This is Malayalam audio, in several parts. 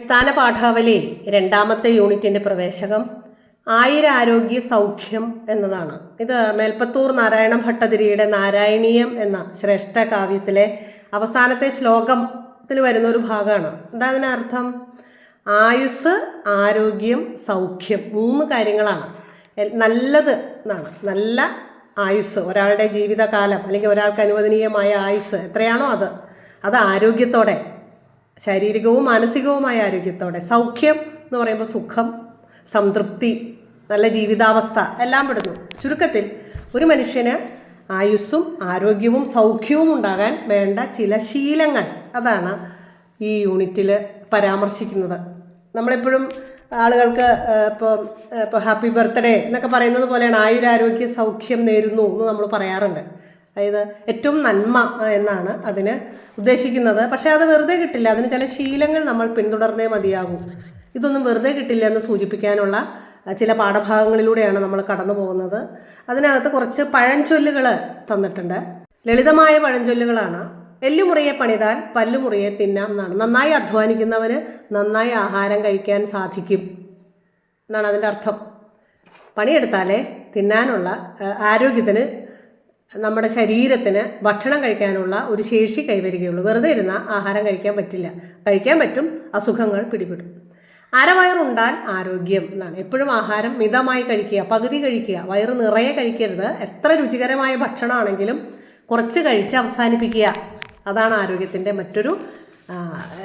അടിസ്ഥാന പാഠാവലി രണ്ടാമത്തെ യൂണിറ്റിന്റെ പ്രവേശകം ആയിരാരോഗ്യ സൗഖ്യം എന്നതാണ്. ഇത് മേൽപ്പത്തൂർ നാരായണ ഭട്ടതിരിയുടെ നാരായണീയം എന്ന ശ്രേഷ്ഠ കാവ്യത്തിലെ അവസാനത്തെ ശ്ലോകത്തിൽ വരുന്ന ഒരു ഭാഗമാണ്. എന്താ അതിനർത്ഥം ആയുസ് ആരോഗ്യം സൗഖ്യം മൂന്ന് കാര്യങ്ങളാണ്. നല്ലത് എന്നാണ്. നല്ല ആയുസ് ഒരാളുടെ ജീവിതകാലം അല്ലെങ്കിൽ ഒരാൾക്ക് അനുവദനീയമായ ആയുസ് എത്രയാണോ അത്. അത് ആരോഗ്യത്തോടെ ശാരീരികവും മാനസികവുമായ ആരോഗ്യത്തോടെ സൗഖ്യം എന്ന് പറയുമ്പോൾ സുഖം സംതൃപ്തി നല്ല ജീവിതാവസ്ഥ എല്ലാം പെടുന്നു. ചുരുക്കത്തിൽ ഒരു മനുഷ്യന് ആയുസ്സും ആരോഗ്യവും സൗഖ്യവും ഉണ്ടാകാൻ വേണ്ട ചില ശീലങ്ങൾ അതാണ് ഈ യൂണിറ്റിൽ പരാമർശിക്കുന്നത്. നമ്മളെപ്പോഴും ആളുകൾക്ക് ഇപ്പോൾ ഇപ്പോൾ ഹാപ്പി ബർത്ത്ഡേ എന്നൊക്കെ പറയുന്നത് പോലെയാണ് ആയുരാരോഗ്യ സൗഖ്യം നേരുന്നു എന്ന് നമ്മൾ പറയാറുണ്ട്. അതായത് ഏറ്റവും നന്മ എന്നാണ് അതിന് ഉദ്ദേശിക്കുന്നത്. പക്ഷേ അത് വെറുതെ കിട്ടില്ല. അതിന് ചില ശീലങ്ങൾ നമ്മൾ പിന്തുടർന്നേ മതിയാകൂ. ഇതൊന്നും വെറുതെ കിട്ടില്ല എന്ന് സൂചിപ്പിക്കാനുള്ള ചില പാഠഭാഗങ്ങളിലൂടെയാണ് നമ്മൾ കടന്നു പോകുന്നത്. അതിനകത്ത് കുറച്ച് പഴഞ്ചൊല്ലുകൾ തന്നിട്ടുണ്ട്. ലളിതമായ പഴഞ്ചൊല്ലുകളാണ്. എല്ലുമുറിയെ പണിതാൽ പല്ലുമുറിയെ തിന്നാം എന്നാണ്. നന്നായി അധ്വാനിക്കുന്നവന് നന്നായി ആഹാരം കഴിക്കാൻ സാധിക്കും എന്നാണ് അതിന്റെ അർത്ഥം. പണിയെടുത്താലേ തിന്നാനുള്ള ആരോഗ്യത്തിന് നമ്മുടെ ശരീരത്തിന് ഭക്ഷണം കഴിക്കാനുള്ള ഒരു ശേഷി കൈവരികയുള്ളൂ. വെറുതെ ഇരുന്ന ആഹാരം കഴിക്കാൻ പറ്റില്ല. കഴിക്കാൻ പറ്റും അസുഖങ്ങൾ പിടിപെടും. അരവയറുണ്ടാൽ ആരോഗ്യം എന്നാണ്. എപ്പോഴും ആഹാരം മിതമായി കഴിക്കുക പകുതി കഴിക്കുക വയറ് നിറയെ കഴിക്കരുത്. എത്ര രുചികരമായ ഭക്ഷണമാണെങ്കിലും കുറച്ച് കഴിച്ച് അവസാനിപ്പിക്കുക. അതാണ് ആരോഗ്യത്തിന്റെ മറ്റൊരു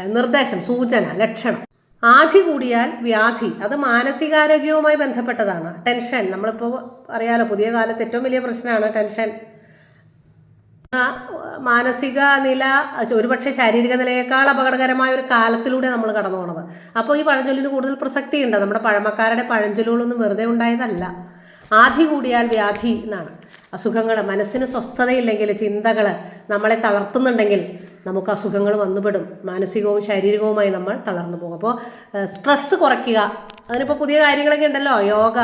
നിർദ്ദേശം സൂചന ലക്ഷണം. ആധി കൂടിയാൽ വ്യാധി. അത് മാനസികാരോഗ്യവുമായി ബന്ധപ്പെട്ടതാണ്. ടെൻഷൻ. നമ്മളിപ്പോൾ അറിയാലോ പുതിയ കാലത്ത് ഏറ്റവും വലിയ പ്രശ്നമാണ് ടെൻഷൻ. മാനസിക നില ഒരുപക്ഷെ ശാരീരിക നിലയേക്കാൾ അപകടകരമായ ഒരു കാലത്തിലൂടെ നമ്മൾ കടന്നു പോണത്. അപ്പോൾ ഈ പഴഞ്ചൊല്ലിന് കൂടുതൽ പ്രസക്തിയുണ്ട്. നമ്മുടെ പഴമക്കാരുടെ പഴഞ്ചൊല്ലുകളൊന്നും വെറുതെ ഉണ്ടായതല്ല. ആധി കൂടിയാൽ വ്യാധി എന്നാണ്. അസുഖങ്ങൾ മനസ്സിന് സ്വസ്ഥതയില്ലെങ്കിൽ ചിന്തകൾ നമ്മളെ തളർത്തുന്നുണ്ടെങ്കിൽ നമുക്ക് അസുഖങ്ങൾ വന്നുപെടും. മാനസികവും ശാരീരികവുമായി നമ്മൾ തളർന്നു പോകും. അപ്പോൾ സ്ട്രെസ്സ് കുറയ്ക്കുക. അതിനിപ്പോൾ പുതിയ കാര്യങ്ങളൊക്കെ ഉണ്ടല്ലോ. യോഗ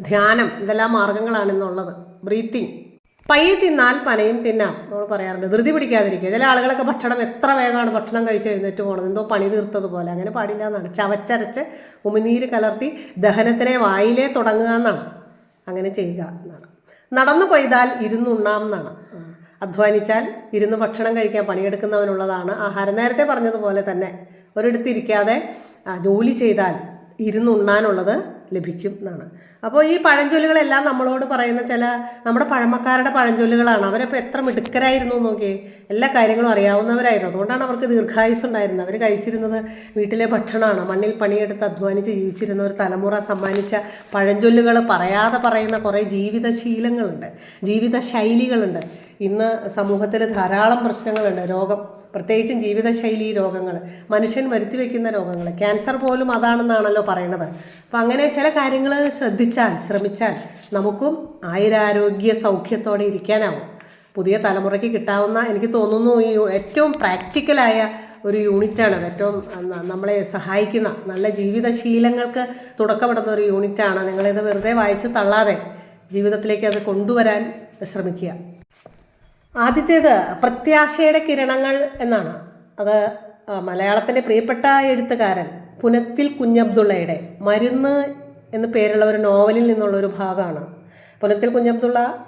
ധ്യാനം ഇതെല്ലാം മാർഗങ്ങളാണ് ഇന്നുള്ളത്. ബ്രീത്തിങ്. പയ്യെ തിന്നാൽ പനയും തിന്നാം നമ്മൾ പറയാറുണ്ട്. ധൃതി പിടിക്കാതിരിക്കുക. ചില ആളുകളൊക്കെ ഭക്ഷണം എത്ര വേഗമാണ് ഭക്ഷണം കഴിച്ച് എഴുന്നേറ്റ് പോകണത് എന്തോ പണി തീർത്തതുപോലെ. അങ്ങനെ പാടില്ല എന്നാണ്. ചവച്ചരച്ച് ഉമിനീര് കലർത്തി ദഹനത്തിനെ വായിലേ തുടങ്ങുക എന്നാണ്. അങ്ങനെ ചെയ്യുക എന്നാണ്. നടന്നു കൊയ്താൽ ഇരുന്നുണ്ണാം എന്നാണ്. അധ്വാനിച്ചാൽ ഇരുന്ന് ഭക്ഷണം കഴിക്കാൻ പണിയെടുക്കുന്നവനുള്ളതാണ്. ആഹാരം നേരത്തെ പറഞ്ഞതുപോലെ തന്നെ. ഒരിടത്തിരിക്കാതെ ജോലി ചെയ്താൽ ഇരുന്നുണ്ണാനുള്ളത് ലഭിക്കും എന്നാണ് അപ്പോൾ ഈ പഴഞ്ചൊല്ലുകളെല്ലാം നമ്മളോട് പറയുന്ന ചില നമ്മുടെ പഴമക്കാരുടെ പഴഞ്ചൊല്ലുകളാണ്. അവരപ്പോൾ എത്ര മിടുക്കരായിരുന്നു നോക്കിയേ. എല്ലാ കാര്യങ്ങളും അറിയാവുന്നവരായിരുന്നു. അതുകൊണ്ടാണ് അവർക്ക് ദീർഘായുസ് ഉണ്ടായിരുന്നത്. അവർ കഴിച്ചിരുന്നത് വീട്ടിലെ ഭക്ഷണമാണ്. മണ്ണിൽ പണിയെടുത്ത് അധ്വാനിച്ച് ജീവിച്ചിരുന്ന ഒരു തലമുറ സമ്മാനിച്ച പഴഞ്ചൊല്ലുകൾ പറയാതെ പറയുന്ന കുറേ ജീവിതശീലങ്ങളുണ്ട്. ജീവിത ശൈലികളുണ്ട് ഇന്ന് സമൂഹത്തിൽ ധാരാളം പ്രശ്നങ്ങളുണ്ട്. രോഗം പ്രത്യേകിച്ചും ജീവിതശൈലി രോഗങ്ങൾ മനുഷ്യൻ വരുത്തി വയ്ക്കുന്ന രോഗങ്ങൾ ക്യാൻസർ പോലും അതാണെന്നാണല്ലോ പറയണത്. അപ്പം അങ്ങനെ ചില കാര്യങ്ങൾ ശ്രദ്ധിച്ചാൽ ശ്രമിച്ചാൽ നമുക്കും ആയുരാരോഗ്യ സൗഖ്യത്തോടെ ഇരിക്കാനാവും. പുതിയ തലമുറയ്ക്ക് കിട്ടാവുന്ന എനിക്ക് തോന്നുന്നു ഈ ഏറ്റവും പ്രാക്ടിക്കലായ ഒരു യൂണിറ്റാണ്. ഏറ്റവും നമ്മളെ സഹായിക്കുന്ന നല്ല ജീവിതശീലങ്ങൾക്ക് തുടക്കമിടുന്ന ഒരു യൂണിറ്റാണ്. നിങ്ങളിത് വെറുതെ വായിച്ച് തള്ളാതെ ജീവിതത്തിലേക്ക് അത് കൊണ്ടുവരാൻ ശ്രമിക്കുക. ആദ്യത്തേത് പ്രത്യാശയുടെ കിരണങ്ങൾ എന്നാണ്. അത് മലയാളത്തിന്റെ പ്രിയപ്പെട്ട എഴുത്തുകാരൻ പുനത്തിൽ കുഞ്ഞബ്ദുള്ളയുടെ മരുന്ന് എന്ന് പേരുള്ള ഒരു നോവലിൽ നിന്നുള്ള ഒരു ഭാഗമാണ്. പുനത്തിൽ കുഞ്ഞബ്ദുള്ള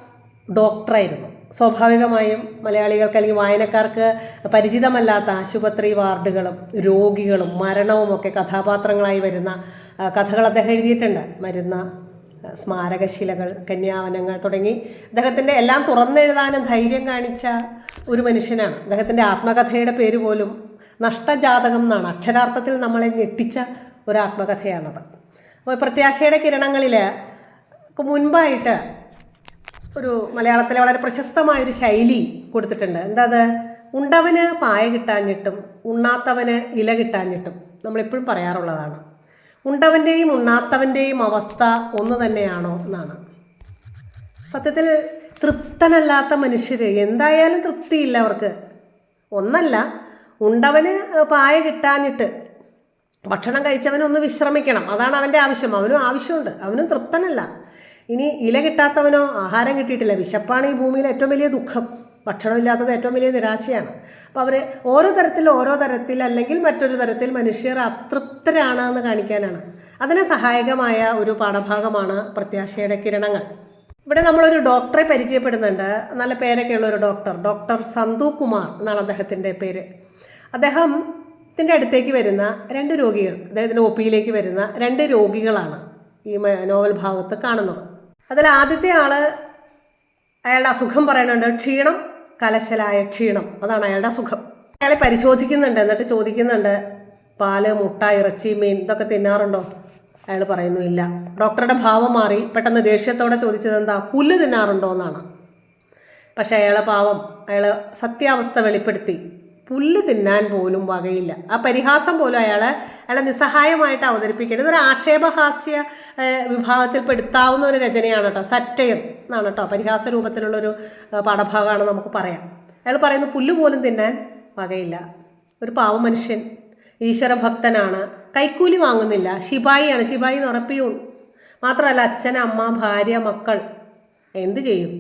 ഡോക്ടറായിരുന്നു. സ്വാഭാവികമായും മലയാളികൾക്ക് അല്ലെങ്കിൽ വായനക്കാർക്ക് പരിചിതമല്ലാത്ത ആശുപത്രി വാർഡുകളും രോഗികളും മരണവും ഒക്കെ കഥാപാത്രങ്ങളായി വരുന്ന കഥകൾ അദ്ദേഹം എഴുതിയിട്ടുണ്ട്. മരുന്ന് സ്മാരകശിലകൾ കന്യാവനങ്ങൾ തുടങ്ങി അദ്ദേഹത്തിന്റെ എല്ലാം തുറന്നെഴുതാനും ധൈര്യം കാണിച്ച ഒരു മനുഷ്യനാണ്. അദ്ദേഹത്തിന്റെ ആത്മകഥയുടെ പേര് പോലും നഷ്ടജാതകം എന്നാണ്. അക്ഷരാർത്ഥത്തിൽ നമ്മളെ ഞെട്ടിച്ച ഒരു ആത്മകഥയാണത്. അപ്പോൾ പ്രത്യാശയുടെ കിരണങ്ങളിൽ മുൻപായിട്ട് ഒരു മലയാളത്തിലെ വളരെ പ്രശസ്തമായൊരു ശൈലി കൊടുത്തിട്ടുണ്ട്. എന്താ അത്? ഉണ്ടവന് പായ കിട്ടാഞ്ഞിട്ടും ഉണ്ണാത്തവന് ഇല കിട്ടാഞ്ഞിട്ടും നമ്മളെപ്പോഴും പറയാറുള്ളതാണ്. ഉണ്ടവന്റെയും ഉണ്ണാത്തവന്റെയും അവസ്ഥ ഒന്ന് തന്നെയാണോ എന്നാണ്. സത്യത്തിൽ തൃപ്തനല്ലാത്ത മനുഷ്യർ എന്തായാലും തൃപ്തിയില്ല അവർക്ക്. ഒന്നല്ല ഉണ്ടവന് പായ കിട്ടാഞ്ഞിട്ട് ഭക്ഷണം കഴിച്ചവനൊന്ന് വിശ്രമിക്കണം. അതാണ് അവന്റെ ആവശ്യം. അവനും ആവശ്യമുണ്ട്. അവനും തൃപ്തനല്ല. ഇനി ഇല കിട്ടാത്തവനോ ആഹാരം കിട്ടിയിട്ടില്ല. വിശപ്പാണ് ഈ ഭൂമിയിലെ ഏറ്റവും വലിയ ദുഃഖം. ഭക്ഷണമില്ലാത്തത് ഏറ്റവും വലിയ നിരാശയാണ്. അപ്പോൾ അവർ ഓരോ തരത്തിൽ ഓരോ തരത്തിൽ അല്ലെങ്കിൽ മറ്റൊരു തരത്തിൽ മനുഷ്യർ അതൃപ്തരാണ് എന്ന് കാണിക്കാനാണ്. അതിന് സഹായകമായ ഒരു പാഠഭാഗമാണ് പ്രത്യാശയുടെ കിരണങ്ങൾ. ഇവിടെ നമ്മളൊരു ഡോക്ടറെ പരിചയപ്പെടുന്നുണ്ട്. നല്ല പേരൊക്കെയുള്ള ഒരു ഡോക്ടർ ഡോക്ടർ സന്തു കുമാർ എന്നാണ് അദ്ദേഹത്തിന്റെ പേര്. അദ്ദേഹത്തിന്റെ അടുത്തേക്ക് വരുന്ന രണ്ട് രോഗികൾ അദ്ദേഹത്തിന്റെ ഒ പിയിലേക്ക് വരുന്ന രണ്ട് രോഗികളാണ് ഈ നോവൽ ഭാഗത്ത് കാണുന്നത്. അതിൽ ആദ്യത്തെ ആൾ അയാളുടെ അസുഖം പറയുന്നുണ്ട് ക്ഷീണം. കലശലായ ക്ഷീണം. അതാണ് അയാളുടെ സുഖം. അയാളെ പരിശോധിക്കുന്നുണ്ട്. എന്നിട്ട് ചോദിക്കുന്നുണ്ട് പാൽ മുട്ട ഇറച്ചി മീൻ ഇതൊക്കെ തിന്നാറുണ്ടോ? അയാൾ പറയുന്നു ഇല്ല. ഡോക്ടറുടെ ഭാവം മാറി. പെട്ടെന്ന് ദേഷ്യത്തോടെ ചോദിച്ചത് എന്താ? പുല്ല് തിന്നാറുണ്ടോ എന്നാണ്. പക്ഷെ അയാളെ പാവം അയാൾ സത്യാവസ്ഥ വെളിപ്പെടുത്തി. പുല്ല് തിന്നാൻ പോലും വകയില്ല. ആ പരിഹാസം പോലും അയാൾ അയാളെ നിസ്സഹായമായിട്ട് അവതരിപ്പിക്കേണ്ടത് ഒരു ആക്ഷേപഹാസ്യ വിഭാഗത്തിൽ പെടുത്താവുന്ന ഒരു രചനയാണ് കേട്ടോ. സറ്റയർ എന്നാണ് കേട്ടോ. പരിഹാസ രൂപത്തിലുള്ളൊരു പാഠഭാഗമാണ് നമുക്ക് പറയാം. അയാൾ പറയുന്നു പുല്ല് പോലും തിന്നാൻ വകയില്ല. ഒരു പാവ മനുഷ്യൻ ഈശ്വരഭക്തനാണ്. കൈക്കൂലി വാങ്ങുന്നില്ല. ശിപായിയാണ്. ശിപായി എന്ന് മാത്രമല്ല അച്ഛൻ അമ്മ ഭാര്യ മക്കൾ എന്ത് ചെയ്യും?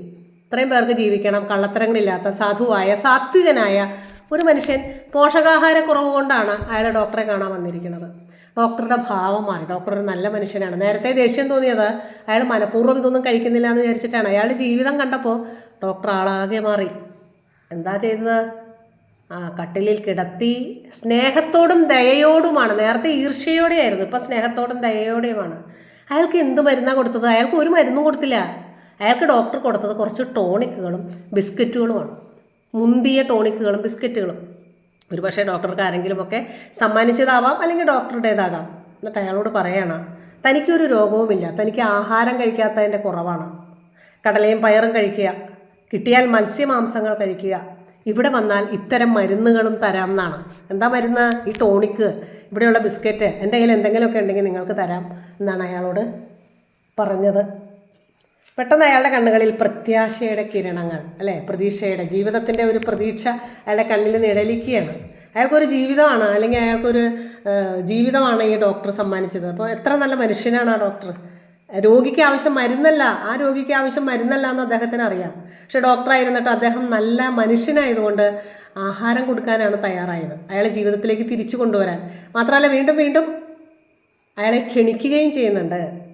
ഇത്രയും പേർക്ക് ജീവിക്കണം. കള്ളത്തരങ്ങളില്ലാത്ത സാധുവായ സാത്വികനായ ഒരു മനുഷ്യൻ പോഷകാഹാരക്കുറവ് കൊണ്ടാണ് അയാൾ ഡോക്ടറെ കാണാൻ വന്നിരിക്കുന്നത്. ഡോക്ടറുടെ ഭാവം മാറി. ഡോക്ടർ ഒരു നല്ല മനുഷ്യനാണ്. നേരത്തെ ദേഷ്യം തോന്നിയത് അയാൾ മനഃപൂർവം ഇതൊന്നും കഴിക്കുന്നില്ല എന്ന് വിചാരിച്ചിട്ടാണ്. അയാൾ ജീവിതം കണ്ടപ്പോൾ ഡോക്ടർ ആളാകെ മാറി. എന്താ ചെയ്തത്? ആ കട്ടിലിൽ കിടത്തി സ്നേഹത്തോടും ദയയോടുമാണ്. നേരത്തെ ഈർഷ്യയോടെയായിരുന്നു. ഇപ്പം സ്നേഹത്തോടും ദയയോടെയുമാണ്. അയാൾക്ക് എന്ത് മരുന്നാണ് കൊടുത്തത്? അയാൾക്ക് ഒരു മരുന്നും കൊടുത്തില്ല. അയാൾക്ക് ഡോക്ടർ കൊടുത്തത് കുറച്ച് ടോണിക്കുകളും ബിസ്ക്കറ്റുകളുമാണ്. മുന്തിയ ടോണിക്കുകളും ബിസ്ക്കറ്റുകളും. ഒരു പക്ഷേ ഡോക്ടർക്ക് ആരെങ്കിലുമൊക്കെ സമ്മാനിച്ചതാവാം അല്ലെങ്കിൽ ഡോക്ടറുടേതാകാം. എന്നിട്ട് അയാളോട് പറയണം തനിക്കൊരു രോഗവുമില്ല. തനിക്ക് ആഹാരം കഴിക്കാത്തതിന്റെ കുറവാണ്. കടലയും പയറും കഴിക്കുക. കിട്ടിയാൽ മത്സ്യമാംസങ്ങൾ കഴിക്കുക. ഇവിടെ വന്നാൽ ഇത്തരം മരുന്നുകളും തരാം എന്നാണ്. എന്താ മരുന്ന്? ഈ ടോണിക്ക് ഇവിടെയുള്ള ബിസ്ക്കറ്റ് എന്റെ കയ്യിൽ എന്തെങ്കിലുമൊക്കെ ഉണ്ടെങ്കിൽ നിങ്ങൾക്ക് തരാം എന്നാണ് അയാളോട് പറഞ്ഞത്. പെട്ടെന്ന് അയാളുടെ കണ്ണുകളിൽ പ്രത്യാശയുടെ കിരണങ്ങൾ അല്ലേ? പ്രതീക്ഷയുടെ ജീവിതത്തിന്റെ ഒരു പ്രതീക്ഷ അയാളുടെ കണ്ണിൽ നിഴലിക്കുകയാണ് അയാൾക്കൊരു ജീവിതമാണ് അല്ലെങ്കിൽ അയാൾക്കൊരു ജീവിതമാണ് ഈ ഡോക്ടർ സമ്മാനിച്ചത്. അപ്പോൾ എത്ര നല്ല മനുഷ്യനാണ് ആ ഡോക്ടർ. രോഗിക്ക് ആവശ്യം മരുന്നല്ല ആ രോഗിക്ക് ആവശ്യം മരുന്നല്ല എന്ന് അദ്ദേഹത്തിന് അറിയാം. പക്ഷെ ഡോക്ടറായിരുന്നിട്ട് അദ്ദേഹം നല്ല മനുഷ്യനായതുകൊണ്ട് ആഹാരം കൊടുക്കാനാണ് തയ്യാറായത്. അയാളെ ജീവിതത്തിലേക്ക് തിരിച്ചു കൊണ്ടുവരാൻ. മാത്രമല്ല വീണ്ടും വീണ്ടും അയാളെ ക്ഷണിക്കുകയും ചെയ്യുന്നുണ്ട്.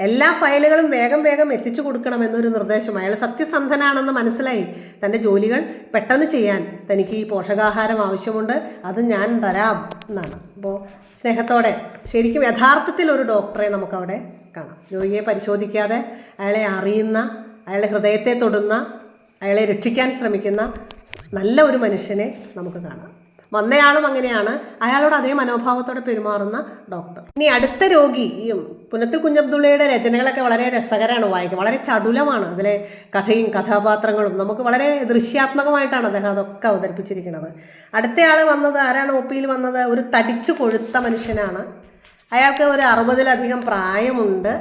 എല്ലാ ഫയലുകളും വേഗം വേഗം എത്തിച്ചു കൊടുക്കണമെന്നൊരു നിർദ്ദേശം. അയാൾ സത്യസന്ധനാണെന്ന് മനസ്സിലായി. തന്റെ ജോലികൾ പെട്ടെന്ന് ചെയ്യാൻ തനിക്ക് ഈ പോഷകാഹാരം ആവശ്യമുണ്ട്. അത് ഞാൻ തരാം എന്നാണ്. അപ്പോൾ സ്നേഹത്തോടെ ശരിക്കും യഥാർത്ഥത്തിൽ ഒരു ഡോക്ടറെ നമുക്കവിടെ കാണാം. രോഗിയെ പരിശോധിക്കാതെ അയാളെ അറിയുന്ന അയാളുടെ ഹൃദയത്തെ തൊടുന്ന അയാളെ രക്ഷിക്കാൻ ശ്രമിക്കുന്ന നല്ല ഒരു മനുഷ്യനെ നമുക്ക് കാണാം. വന്നയാളും അങ്ങനെയാണ്. അയാളോട് അതേ മനോഭാവത്തോടെ പെരുമാറുന്ന ഡോക്ടർ ഇനി അടുത്ത രോഗി ഈ പുനത്തിൽ കുഞ്ഞബ്ദുള്ളയുടെ രചനകളൊക്കെ വളരെ രസകരമാണ് വായിക്കുക വളരെ ചടുലമാണ് അതിലെ കഥയും കഥാപാത്രങ്ങളും. നമുക്ക് വളരെ ദൃശ്യാത്മകമായിട്ടാണ് അദ്ദേഹം അതൊക്കെ അവതരിപ്പിച്ചിരിക്കുന്നത്. അടുത്തയാൾ വന്നത് ആരാണ്? ഒ പിയിൽ വന്നത് ഒരു തടിച്ചു കൊഴുത്ത മനുഷ്യനാണ്. അയാൾക്ക് ഒരു അറുപതിലധികം പ്രായമുണ്ട്.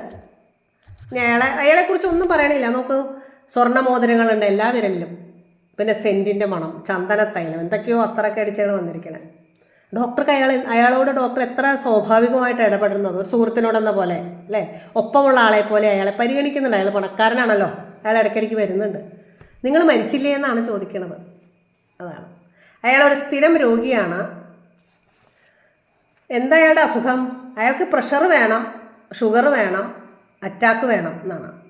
അയാളെ അയാളെക്കുറിച്ച് ഒന്നും പറയണില്ല. നമുക്ക് സ്വർണമോതിരങ്ങളുണ്ട് എല്ലാ വിരലിലും. പിന്നെ സെന്റിന്റെ മണം ചന്ദനത്തൈലം എന്തൊക്കെയോ അത്രയൊക്കെ അടിച്ചാണ് വന്നിരിക്കണേ. ഡോക്ടർക്ക് അയാൾ അയാളോട് ഡോക്ടർ എത്ര സ്വാഭാവികമായിട്ട് ഇടപെടുന്നത്? ഒരു സുഹൃത്തിനോടെന്ന പോലെ അല്ലേ? ഒപ്പമുള്ള ആളെ പോലെ അയാളെ പരിഗണിക്കുന്നുണ്ട്. അയാൾ പണക്കാരനാണല്ലോ. അയാൾ ഇടയ്ക്കിടയ്ക്ക് വരുന്നുണ്ട്. നിങ്ങൾ മരിച്ചില്ലേ എന്നാണ് ചോദിക്കണത്. അതാണ്. അയാളൊരു സ്ഥിരം രോഗിയാണ്. എന്താ അയാളുടെ അസുഖം? അയാൾക്ക് പ്രഷർ വേണം ഷുഗർ വേണം അറ്റാക്ക് വേണം എന്നാണ്.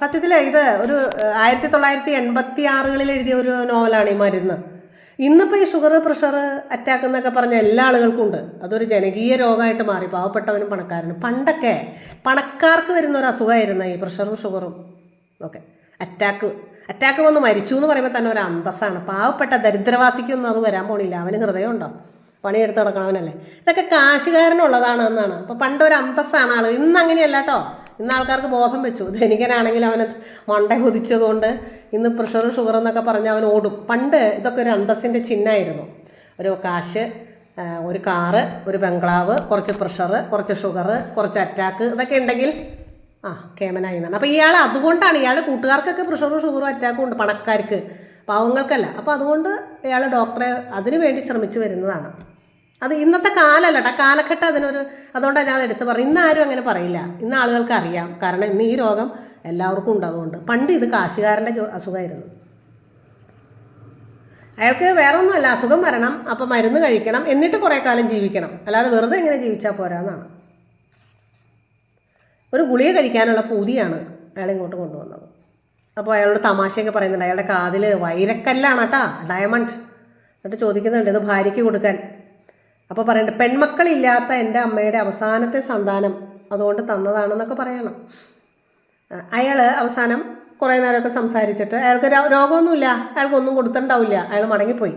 സത്യത്തിൽ ഇത് ഒരു ആയിരത്തി തൊള്ളായിരത്തി എൺപത്തി ആറുകളിൽ എഴുതിയ ഒരു നോവലാണ് ഈ മരുന്ന്. ഇന്നിപ്പോൾ ഈ ഷുഗർ പ്രഷർ അറ്റാക്ക് എന്നൊക്കെ പറഞ്ഞ എല്ലാ ആളുകൾക്കും ഉണ്ട് അതൊരു ജനകീയ രോഗമായിട്ട് മാറി. പാവപ്പെട്ടവനും പണക്കാരനും. പണ്ടൊക്കെ പണക്കാർക്ക് വരുന്ന ഒരു അസുഖമായിരുന്നു ഈ പ്രഷറും ഷുഗറും. ഓക്കെ. അറ്റാക്ക്. അറ്റാക്ക് വന്ന് മരിച്ചു എന്ന് പറയുമ്പോൾ തന്നെ ഒരു അന്തസ്സാണ്. പാവപ്പെട്ട ദരിദ്രവാസിക്കൊന്നും അത് വരാൻ പോണില്ല. അവന് ഹൃദയമുണ്ടോ? പണിയെടുത്ത് നടക്കണവനല്ലേ? ഇതൊക്കെ കാശുകാരനുള്ളതാണ് എന്നാണ് അപ്പോൾ പണ്ട് ഒരു അന്തസ്സാണ് ആൾ ഇന്ന് അങ്ങനെയല്ല കേട്ടോ ഇന്ന് ആൾക്കാർക്ക് ബോധം വെച്ചു. ധനികനാണെങ്കിൽ അവന് മണ്ട കുതിച്ചതുകൊണ്ട് ഇന്ന് പ്രഷർ ഷുഗർ എന്നൊക്കെ പറഞ്ഞ് അവൻ ഓടും. പണ്ട് ഇതൊക്കെ ഒരു അന്തസ്സിന്റെ ചിഹ്നമായിരുന്നു. ഒരു കാശ് ഒരു കാറ് ഒരു ബംഗ്ലാവ് കുറച്ച് പ്രഷർ കുറച്ച് ഷുഗർ കുറച്ച് അറ്റാക്ക് ഇതൊക്കെ ഉണ്ടെങ്കിൽ ആ കേമനായി എന്നാണ്. അപ്പോൾ ഇയാൾ അതുകൊണ്ടാണ് ഇയാൾ കൂട്ടുകാർക്കൊക്കെ പ്രഷറും ഷുഗറും അറ്റാക്കും ഉണ്ട്. പണക്കാർക്ക് പാവങ്ങൾക്കല്ല. അപ്പോൾ അതുകൊണ്ട് ഇയാൾ ഡോക്ടറെ അതിനു വേണ്ടി ശ്രമിച്ചു വരുന്നതാണ്. അത് ഇന്നത്തെ കാലമല്ല കേട്ടോ കാലഘട്ടം അതിനൊരു അതുകൊണ്ടാണ് ഞാൻ എടുത്ത് പറയും ഇന്ന് ആരും അങ്ങനെ പറയില്ല. ഇന്ന് ആളുകൾക്ക് അറിയാം. കാരണം ഇന്ന് ഈ രോഗം എല്ലാവർക്കും ഉണ്ടാകുന്നുണ്ട് പണ്ട് ഇത് കാശുകാരന്റെ അസുഖമായിരുന്നു അയാൾക്ക് വേറെ ഒന്നുമല്ല അസുഖം വരണം. അപ്പോൾ മരുന്ന് കഴിക്കണം. എന്നിട്ട് കുറേ കാലം ജീവിക്കണം. അല്ലാതെ വെറുതെ ഇങ്ങനെ ജീവിച്ചാൽ പോരാന്നാണ്. ഒരു ഗുളിക കഴിക്കാനുള്ള പൂതിയാണ് അയാൾ ഇങ്ങോട്ട് കൊണ്ടുവന്നത്. അപ്പോൾ അയാളോട് തമാശയൊക്കെ പറയുന്നുണ്ട്. അയാളുടെ കാതിൽ വൈരക്കല്ലാണ് കേട്ടാ ഡയമണ്ട്. എന്നിട്ട് ചോദിക്കുന്നുണ്ട് ഇത് ഭാര്യയ്ക്ക് കൊടുക്കാൻ അപ്പോൾ പറയണ്ട പെൺമക്കളില്ലാത്ത എന്റെ അമ്മയുടെ അവസാനത്തെ സന്താനം അതുകൊണ്ട് തന്നതാണെന്നൊക്കെ പറയണം. അയാൾ അവസാനം കുറേ നേരമൊക്കെ സംസാരിച്ചിട്ട് അയാൾക്ക് രോഗമൊന്നുമില്ല അയാൾക്കൊന്നും കൊടുത്തിട്ടുണ്ടാവില്ല അയാൾ മടങ്ങിപ്പോയി.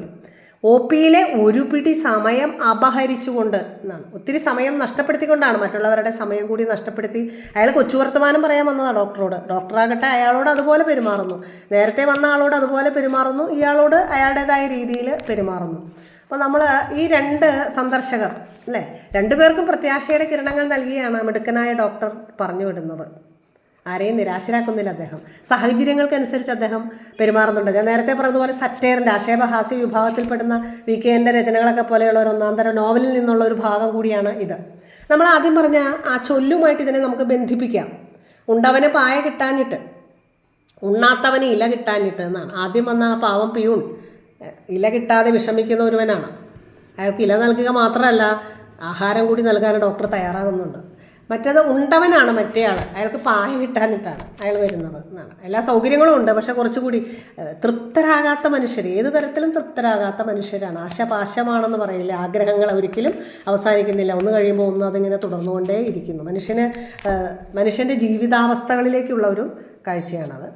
ഒ പിയിലെ ഒരു പിടി സമയം അപഹരിച്ചുകൊണ്ട് എന്നാണ്. ഒത്തിരി സമയം നഷ്ടപ്പെടുത്തിക്കൊണ്ടാണ് മറ്റുള്ളവരുടെ സമയം കൂടി നഷ്ടപ്പെടുത്തി. അയാൾ കൊച്ചു വർത്തമാനം പറയാൻ വന്നതാണ് ഡോക്ടറോട്. ഡോക്ടറാകട്ടെ അയാളോട് അതുപോലെ പെരുമാറുന്നു. നേരത്തെ വന്ന ആളോട് അതുപോലെ പെരുമാറുന്നു. ഇയാളോട് അയാളുടേതായ രീതിയിൽ പെരുമാറുന്നു. അപ്പോൾ നമ്മൾ ഈ രണ്ട് സന്ദർശകർ അല്ലേ? രണ്ടുപേർക്കും പ്രത്യാശയുടെ കിരണങ്ങൾ നൽകിയാണ് മിടുക്കനായ ഡോക്ടർ പറഞ്ഞു വിടുന്നത്. ആരെയും നിരാശരാക്കുന്നില്ല അദ്ദേഹം. സാഹചര്യങ്ങൾക്കനുസരിച്ച് അദ്ദേഹം പെരുമാറുന്നുണ്ട്. ഞാൻ നേരത്തെ പറഞ്ഞതുപോലെ സറ്റേറിന്റെ ആക്ഷേപഹാസ്യ വിഭാഗത്തിൽപ്പെടുന്ന വി കെ എന്റെ രചനകളൊക്കെ പോലെയുള്ള ഒരു ഒന്നാം തരം നോവലിൽ നിന്നുള്ള ഒരു ഭാഗം കൂടിയാണ് ഇത്. നമ്മൾ ആദ്യം പറഞ്ഞ ആ ചൊല്ലുമായിട്ട് ഇതിനെ നമുക്ക് ബന്ധിപ്പിക്കാം. ഉണ്ടവന് പായ കിട്ടാഞ്ഞിട്ട് ഉണ്ണാത്തവന് ഇല കിട്ടാഞ്ഞിട്ട് എന്നാണ്. ആദ്യം വന്ന ആ പാവം പിയൂൺ ഇല കിട്ടാതെ വിഷമിക്കുന്ന ഒരുവനാണ്. അയാൾക്ക് ഇല നൽകുക മാത്രമല്ല ആഹാരം കൂടി നൽകാൻ ഡോക്ടർ തയ്യാറാകുന്നുണ്ട്. മറ്റേത് ഉണ്ടവനാണ് മറ്റേ ആൾ അയാൾക്ക് പായ കിട്ടാഞ്ഞിട്ടാണ് അയാൾ വരുന്നത് എന്നാണ്. എല്ലാ സൗകര്യങ്ങളും ഉണ്ട് പക്ഷെ കുറച്ചുകൂടി തൃപ്തരാകാത്ത മനുഷ്യർ ഏത് തരത്തിലും തൃപ്തരാകാത്ത മനുഷ്യരാണ്. ആശപാശമാണെന്ന് പറയില്ല ആഗ്രഹങ്ങൾ ഒരിക്കലും അവസാനിക്കുന്നില്ല. ഒന്ന് കഴിയുമ്പോൾ ഒന്ന് അതിങ്ങനെ തുടർന്നുകൊണ്ടേ ഇരിക്കുന്നു മനുഷ്യന് മനുഷ്യന്റെ ജീവിതാവസ്ഥകളിലേക്കുള്ള ഒരു കാഴ്ചയാണത്.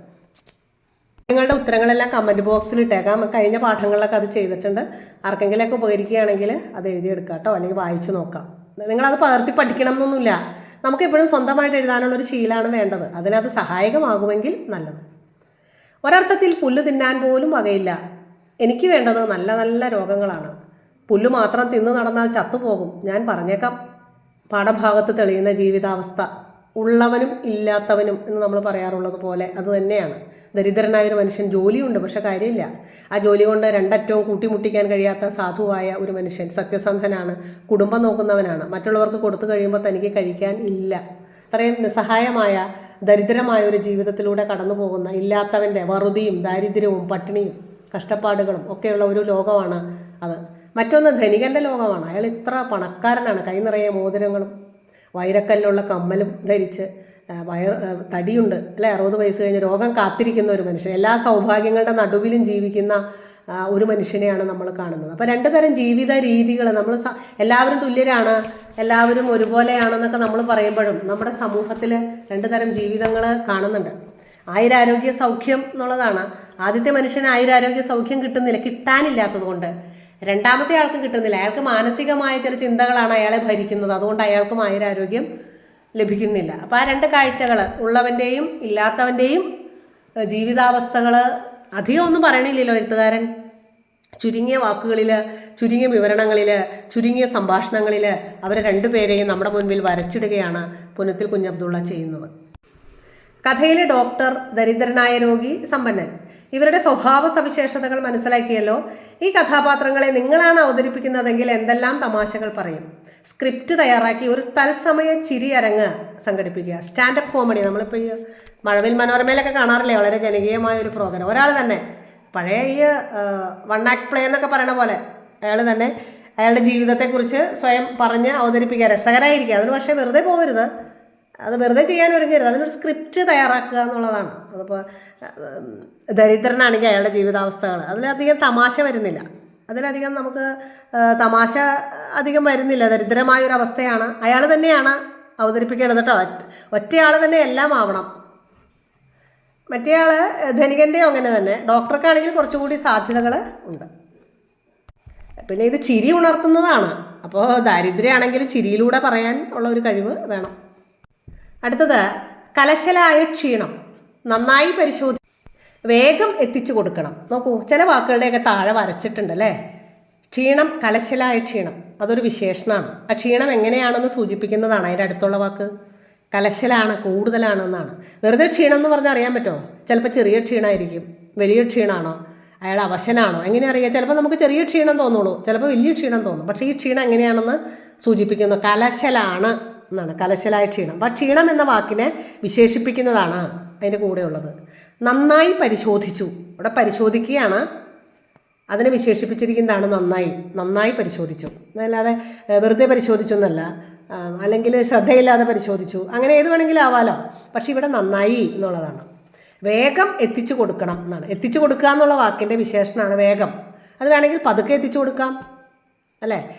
നിങ്ങളുടെ ഉത്തരങ്ങളെല്ലാം കമന്റ് ബോക്സിൽ ഇട്ടേക്കാം. കഴിഞ്ഞ പാഠങ്ങളിലൊക്കെ അത് ചെയ്തിട്ടുണ്ട്. ആർക്കെങ്കിലുമൊക്കെ ഉപകരിക്കുകയാണെങ്കിൽ അത് എഴുതിയെടുക്കാം കേട്ടോ. അല്ലെങ്കിൽ വായിച്ചു നോക്കാം. നിങ്ങളത് പകർത്തി പഠിക്കണം എന്നൊന്നുമില്ല. നമുക്ക് എപ്പോഴും സ്വന്തമായിട്ട് എഴുതാനുള്ളൊരു ശീലമാണ് വേണ്ടത്. അതിനത് സഹായകമാകുമെങ്കിൽ നല്ലത്. ഒരർത്ഥത്തിൽ പുല്ല് തിന്നാൻ പോലും വകയില്ല. എനിക്ക് വേണ്ടത് നല്ല നല്ല രോഗങ്ങളാണ്. പുല്ല് മാത്രം തിന്ന് നടന്നാൽ ചത്തുപോകും. ഞാൻ പറഞ്ഞേക്കാം. പാഠഭാഗത്ത് തെളിയുന്ന ജീവിതാവസ്ഥ. ഉള്ളവനും ഇല്ലാത്തവനും എന്ന് നമ്മൾ പറയാറുള്ളത് പോലെ അത് തന്നെയാണ്. ദരിദ്രനായ ഒരു മനുഷ്യൻ ജോലിയുണ്ട് പക്ഷെ കാര്യമില്ല. ആ ജോലി കൊണ്ട് രണ്ടറ്റവും കൂട്ടിമുട്ടിക്കാൻ കഴിയാത്ത സാധുവായ ഒരു മനുഷ്യൻ സത്യസന്ധനാണ് കുടുംബം നോക്കുന്നവനാണ്. മറ്റുള്ളവർക്ക് കൊടുത്തു കഴിയുമ്പോൾ തനിക്ക് കഴിക്കാൻ ഇല്ല. അത്രയും നിസ്സഹായമായ ദരിദ്രമായ ഒരു ജീവിതത്തിലൂടെ കടന്നു പോകുന്ന ഇല്ലാത്തവന്റെ വറുതിയും ദാരിദ്ര്യവും പട്ടിണിയും കഷ്ടപ്പാടുകളും ഒക്കെയുള്ള ഒരു ലോകമാണ് അത്. മറ്റൊന്ന് ധനികന്റെ ലോകമാണ്. അയാൾ ഇത്ര പണക്കാരനാണ്. കൈ നിറയെ മോതിരങ്ങളും വൈരക്കല്ലുള്ള കമ്മലും ധരിച്ച് വയർ തടിയുണ്ട്. അല്ലെ? അറുപത് വയസ്സ് കഴിഞ്ഞ് രോഗം കാത്തിരിക്കുന്ന ഒരു മനുഷ്യൻ. എല്ലാ സൗഭാഗ്യങ്ങളുടെ നടുവിലും ജീവിക്കുന്ന ഒരു മനുഷ്യനെയാണ് നമ്മൾ കാണുന്നത്. അപ്പോൾ രണ്ട് തരം ജീവിത രീതികൾ നമ്മൾ എല്ലാവരും തുല്യരാണ് എല്ലാവരും ഒരുപോലെയാണെന്നൊക്കെ നമ്മൾ പറയുമ്പോഴും നമ്മുടെ സമൂഹത്തിൽ രണ്ട് തരം ജീവിതങ്ങൾ കാണുന്നുണ്ട്. ആയുരാരോഗ്യ സൗഖ്യം എന്നുള്ളതാണ്. ആദ്യത്തെ മനുഷ്യന് ആയുരാരോഗ്യ സൗഖ്യം കിട്ടുന്നില്ല കിട്ടാനില്ലാത്തത് കൊണ്ട് രണ്ടാമത്തെ ആൾക്ക് കിട്ടുന്നില്ല. അയാൾക്ക് മാനസികമായ ചില ചിന്തകളാണ് അയാളെ ഭരിക്കുന്നത്. അതുകൊണ്ട് അയാൾക്കും ആയുരാരോഗ്യം ലഭിക്കുന്നില്ല. അപ്പോൾ ആ രണ്ട് കാഴ്ചകൾ ഉള്ളവന്റെയും ഇല്ലാത്തവന്റെയും ജീവിതാവസ്ഥകൾ അധികം ഒന്നും പറയണില്ലല്ലോ എഴുത്തുകാരൻ. ചുരുങ്ങിയ വാക്കുകളിൽ ചുരുങ്ങിയ വിവരണങ്ങളിൽ ചുരുങ്ങിയ സംഭാഷണങ്ങളിൽ അവരെ രണ്ടുപേരെയും നമ്മുടെ മുൻപിൽ വരച്ചിടുകയാണ് പുനത്തിൽ കുഞ്ഞബ്ദുള്ള ചെയ്യുന്നത്. കഥയിലെ ഡോക്ടർ ദരിദ്രനായ രോഗി സമ്പന്നൻ. ഇവരുടെ സ്വഭാവ സവിശേഷതകൾ മനസ്സിലാക്കിയല്ലോ. ഈ കഥാപാത്രങ്ങളെ നിങ്ങളാണ് അവതരിപ്പിക്കുന്നതെങ്കിൽ എന്തെല്ലാം തമാശകൾ പറയും? സ്ക്രിപ്റ്റ് തയ്യാറാക്കി ഒരു തത്സമയ ചിരി അരങ്ങ് സംഘടിപ്പിക്കുക. Stand up comedy. നമ്മളിപ്പോൾ ഈ മഴവിൽ മനോരമയിലൊക്കെ കാണാറില്ലേ? വളരെ ജനകീയമായ ഒരു പ്രോഗ്രാം. ഒരാൾ തന്നെ. പഴയ ഈ വൺ ആക്ട് പ്ലേ എന്നൊക്കെ പറയണ പോലെ അയാൾ തന്നെ. അയാളുടെ ജീവിതത്തെക്കുറിച്ച് സ്വയം പറഞ്ഞ് അവതരിപ്പിക്കുക. രസകരമായിരിക്കുക അതിന് പക്ഷേ വെറുതെ പോകരുത് അത് വെറുതെ ചെയ്യാൻ ഒരുങ്ങരുത്. അതിനൊരു സ്ക്രിപ്റ്റ് തയ്യാറാക്കുക എന്നുള്ളതാണ്. അതിപ്പോൾ ദരിദ്രനാണെങ്കിൽ അയാളുടെ ജീവിതാവസ്ഥകൾ അതിലധികം തമാശ വരുന്നില്ല. അതിലധികം നമുക്ക് തമാശ അധികം വരുന്നില്ല. ദരിദ്രമായ ഒരു അവസ്ഥയാണ് അയാൾ തന്നെയാണ് അവതരിപ്പിക്കേണ്ടത് കേട്ടോ. ഒറ്റ- ഒറ്റയാൾ തന്നെ എല്ലാം ആവണം. മറ്റേയാൾ ധനികന്റെയോ അങ്ങനെ തന്നെ. ഡോക്ടർക്കാണെങ്കിൽ കുറച്ചുകൂടി സാധ്യതകൾ ഉണ്ട്. പിന്നെ ഇത് ചിരി ഉണർത്തുന്നതാണ്. അപ്പോൾ ദാരിദ്ര്യമാണെങ്കിൽ ചിരിയിലൂടെ പറയാൻ ഉള്ള ഒരു കഴിവ് വേണം. അടുത്തത് കലശലായ ക്ഷീണം. നന്നായി പരിശോധി വേഗം എത്തിച്ചു കൊടുക്കണം. നോക്കൂ ചില വാക്കുകളുടെയൊക്കെ താഴെ വരച്ചിട്ടുണ്ട് അല്ലേ? ക്ഷീണം കലശലായ ക്ഷീണം. അതൊരു വിശേഷണമാണ്. ആ ക്ഷീണം എങ്ങനെയാണെന്ന് സൂചിപ്പിക്കുന്നതാണ് അതിന്റെ അടുത്തുള്ള വാക്ക്. കലശലാണ് കൂടുതലാണെന്നാണ്. വെറുതെ ക്ഷീണം എന്ന് പറഞ്ഞാൽ അറിയാൻ പറ്റുമോ? ചിലപ്പോൾ ചെറിയ ക്ഷീണമായിരിക്കും. വലിയ ക്ഷീണമാണോ? അയാൾ അവശനാണോ? എങ്ങനെ അറിയാം? ചിലപ്പോൾ നമുക്ക് ചെറിയ ക്ഷീണം തോന്നുള്ളൂ. ചിലപ്പോൾ വലിയ ക്ഷീണം തോന്നും. പക്ഷേ ഈ ക്ഷീണം എങ്ങനെയാണെന്ന് സൂചിപ്പിക്കുന്നു. കലശലാണ്. എന്നാണ്. കലശലായ ക്ഷീണം. അപ്പം ക്ഷീണം എന്ന വാക്കിനെ വിശേഷിപ്പിക്കുന്നതാണ് അതിന്റെ കൂടെയുള്ളത്. നന്നായി പരിശോധിച്ചു. ഇവിടെ പരിശോധിക്കുകയാണ്. അതിനെ വിശേഷിപ്പിച്ചിരിക്കുന്നതാണ് നന്നായി. നന്നായി പരിശോധിച്ചു. അതല്ലാതെ വെറുതെ പരിശോധിച്ചു എന്നല്ല. അല്ലെങ്കിൽ ശ്രദ്ധയില്ലാതെ പരിശോധിച്ചു. അങ്ങനെ ഏത് വേണമെങ്കിലും ആവാലോ. പക്ഷേ ഇവിടെ നന്നായി എന്നുള്ളതാണ്. വേഗം എത്തിച്ചു കൊടുക്കണം എന്നാണ്. എത്തിച്ചു കൊടുക്കുക എന്നുള്ള വാക്കിന്റെ വിശേഷണമാണ് വേഗം. അത് വേണമെങ്കിൽ പതുക്കെ എത്തിച്ചു കൊടുക്കാം. അല്ലേ?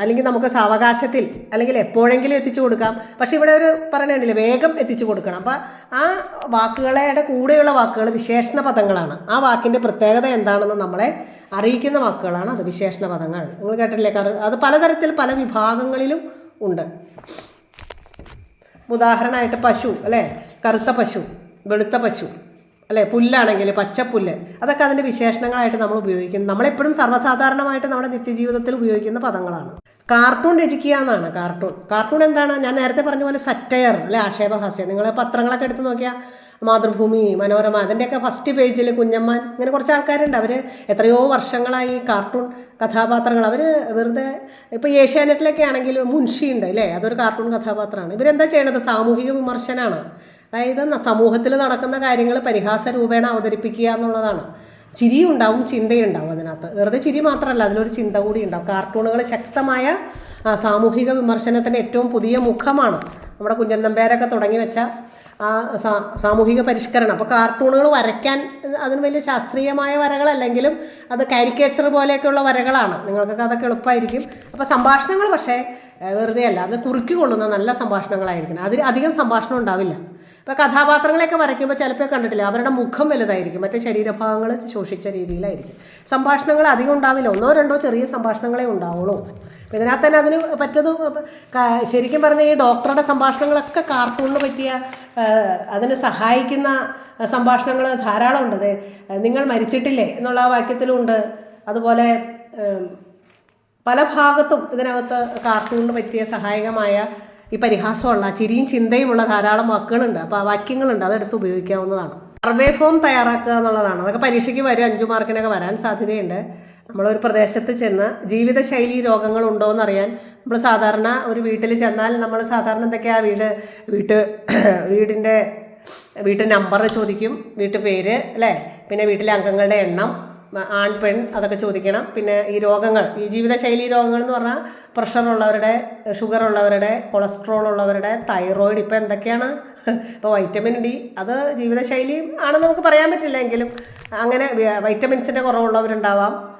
അല്ലെങ്കിൽ നമുക്ക് സാവകാശത്തിൽ അല്ലെങ്കിൽ എപ്പോഴെങ്കിലും എത്തിച്ചു കൊടുക്കാം. പക്ഷെ ഇവിടെ ഒരു പറയണില്ലേ വേഗം എത്തിച്ചു കൊടുക്കണം. അപ്പം ആ വാക്കുകളുടെ കൂടെയുള്ള വാക്കുകൾ വിശേഷണ പദങ്ങളാണ്. ആ വാക്കിന്റെ പ്രത്യേകത എന്താണെന്ന് നമ്മളെ അറിയിക്കുന്ന വാക്കുകളാണ് അത് വിശേഷണ പദങ്ങൾ. നിങ്ങൾ കേട്ടില്ലേ അത് പലതരത്തിൽ പല വിഭാഗങ്ങളിലും ഉണ്ട്. ഉദാഹരണമായിട്ട് പശു അല്ലേ? കറുത്ത പശു വെളുത്ത പശു. അല്ലേ പുല്ലാണെങ്കിൽ പച്ചപ്പുല്ല് അതൊക്കെ അതിന്റെ വിശേഷണങ്ങളായിട്ട് നമ്മൾ ഉപയോഗിക്കുന്നത് നമ്മളെപ്പോഴും സർവസാധാരണമായിട്ട് നമ്മുടെ നിത്യജീവിതത്തിൽ ഉപയോഗിക്കുന്ന പദങ്ങളാണ്. കാർട്ടൂൺ രചിക്കുക എന്നാണ് കാർട്ടൂൺ. കാർട്ടൂൺ എന്താണ്? ഞാൻ നേരത്തെ പറഞ്ഞ പോലെ സറ്റയർ അല്ലെ ആക്ഷേപഹാസ്യം. നിങ്ങൾ പത്രങ്ങളൊക്കെ എടുത്ത് നോക്കിയാൽ മാതൃഭൂമി മനോരമ അതിന്റെയൊക്കെ ഫസ്റ്റ് പേജിൽ കുഞ്ഞമ്മൻ ഇങ്ങനെ കുറച്ച് ആൾക്കാരുണ്ട്. അവർ എത്രയോ വർഷങ്ങളായി കാർട്ടൂൺ കഥാപാത്രങ്ങൾ. അവർ വെറുതെ ഇപ്പോൾ ഏഷ്യാനെറ്റിലൊക്കെ ആണെങ്കിൽ മുൻഷി ഉണ്ട് അല്ലേ അതൊരു കാർട്ടൂൺ കഥാപാത്രമാണ്. ഇവരെന്താ ചെയ്യണത്? സാമൂഹിക വിമർശനമാണ് അതായത് സമൂഹത്തിൽ നടക്കുന്ന കാര്യങ്ങൾ പരിഹാസ രൂപേണ അവതരിപ്പിക്കുക എന്നുള്ളതാണ്. ചിരിയുണ്ടാവും ഉണ്ടാവും ചിന്തയും ഉണ്ടാവും അതിനകത്ത്. വെറുതെ ചിരി മാത്രമല്ല അതിലൊരു ചിന്ത കൂടി ഉണ്ടാവും. കാർട്ടൂണുകൾ ശക്തമായ സാമൂഹിക വിമർശനത്തിന്റെ ഏറ്റവും പുതിയ മുഖമാണ് നമ്മുടെ കുഞ്ചൻ നമ്പ്യാരൊക്കെ തുടങ്ങി വെച്ച ആ സാമൂഹിക പരിഷ്കരണം. അപ്പോൾ കാർട്ടൂണുകൾ വരയ്ക്കാൻ അതിന് വലിയ ശാസ്ത്രീയമായ വരകളല്ലെങ്കിലും അത് കാരിക്കേച്ചർ പോലെയൊക്കെയുള്ള വരകളാണ്. നിങ്ങൾക്കൊക്കെ അതൊക്കെ എളുപ്പമായിരിക്കും. അപ്പോൾ സംഭാഷണങ്ങൾ പക്ഷേ വെറുതെ അല്ല അത് കുറുക്കി കൊള്ളുന്ന നല്ല സംഭാഷണങ്ങളായിരിക്കണം. അതിൽ അധികം സംഭാഷണം ഉണ്ടാവില്ല. ഇപ്പോൾ കഥാപാത്രങ്ങളെയൊക്കെ വരയ്ക്കുമ്പോൾ ചിലപ്പോൾ കണ്ടിട്ടില്ല. അവരുടെ മുഖം വലുതായിരിക്കും. മറ്റേ ശരീരഭാഗങ്ങൾ ശോഷിച്ച രീതിയിലായിരിക്കും. സംഭാഷണങ്ങൾ അധികം ഉണ്ടാവില്ല. ഒന്നോ രണ്ടോ ചെറിയ സംഭാഷണങ്ങളെ ഉണ്ടാവുള്ളൂ. അപ്പോൾ ഇതിനകത്ത് തന്നെ അതിന് പറ്റത് ശരിക്കും പറഞ്ഞാൽ ഈ ഡോക്ടറുടെ സംഭാഷണങ്ങളൊക്കെ കാർട്ടൂണിന് പറ്റിയ അതിന് സഹായിക്കുന്ന സംഭാഷണങ്ങൾ ധാരാളം ഉണ്ട് നിങ്ങൾ മരിച്ചിട്ടില്ലേ എന്നുള്ള ആ വാക്യത്തിലുണ്ട്. അതുപോലെ പല ഭാഗത്തും ഇതിനകത്ത് കാർട്ടൂണിന് പറ്റിയ സഹായകമായ ഈ പരിഹാസമുള്ള ചിരിയും ചിന്തയുമുള്ള ധാരാളം വാക്കുകളുണ്ട്. അപ്പോൾ ആ വാക്യങ്ങളുണ്ട്. അതെടുത്ത് ഉപയോഗിക്കാവുന്നതാണ്. സർവേ ഫോം തയ്യാറാക്കുക എന്നുള്ളതാണ്. അതൊക്കെ പരീക്ഷയ്ക്ക് വരും അഞ്ചു മാർക്കിനൊക്കെ വരാൻ സാധ്യതയുണ്ട്. നമ്മളൊരു പ്രദേശത്ത് ചെന്ന് ജീവിതശൈലി രോഗങ്ങൾ ഉണ്ടോ എന്നറിയാൻ നമ്മൾ സാധാരണ ഒരു വീട്ടിൽ ചെന്നാൽ നമ്മൾ സാധാരണ എന്തൊക്കെയാ? വീട് വീട്ട് വീടിന്റെ വീട്ടു നമ്പർ ചോദിക്കും. വീട്ടു പേര് അല്ലേ? പിന്നെ വീട്ടിലെ അംഗങ്ങളുടെ എണ്ണം ആൺ പെൺ അതൊക്കെ ചോദിക്കണം. പിന്നെ ഈ രോഗങ്ങൾ ഈ ജീവിതശൈലി രോഗങ്ങൾ എന്ന് പറഞ്ഞാൽ പ്രഷർ ഉള്ളവരുടെ ഷുഗർ ഉള്ളവരുടെ കൊളസ്ട്രോൾ ഉള്ളവരുടെ തൈറോയിഡ് ഇപ്പോൾ എന്തൊക്കെയാണ്? ഇപ്പോൾ വൈറ്റമിൻ ഡി അത് ജീവിതശൈലി ആണെന്ന് നമുക്ക് പറയാൻ പറ്റില്ല എങ്കിലും അങ്ങനെ വൈറ്റമിൻസിന്റെ കുറവുള്ളവരുണ്ടാവാം.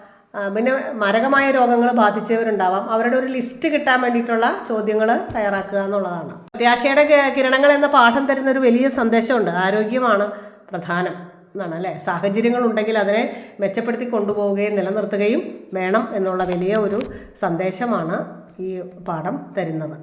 പിന്നെ മാരകമായ രോഗങ്ങൾ ബാധിച്ചവരുണ്ടാവാം. അവരുടെ ഒരു ലിസ്റ്റ് കിട്ടാൻ വേണ്ടിയിട്ടുള്ള ചോദ്യങ്ങൾ തയ്യാറാക്കുക എന്നുള്ളതാണ്. പ്രത്യാശയുടെ കിരണങ്ങൾ എന്ന പാഠം തരുന്ന ഒരു വലിയ സന്ദേശമുണ്ട്. ആരോഗ്യമാണ് പ്രധാനം. എന്നാണ് അല്ലേ സാഹചര്യങ്ങൾ ഉണ്ടെങ്കിൽ അതിനെ മെച്ചപ്പെടുത്തി കൊണ്ടുപോവുകയും നിലനിർത്തുകയും വേണം എന്നുള്ള വലിയ ഒരു സന്ദേശമാണ് ഈ പാഠം തരുന്നത്.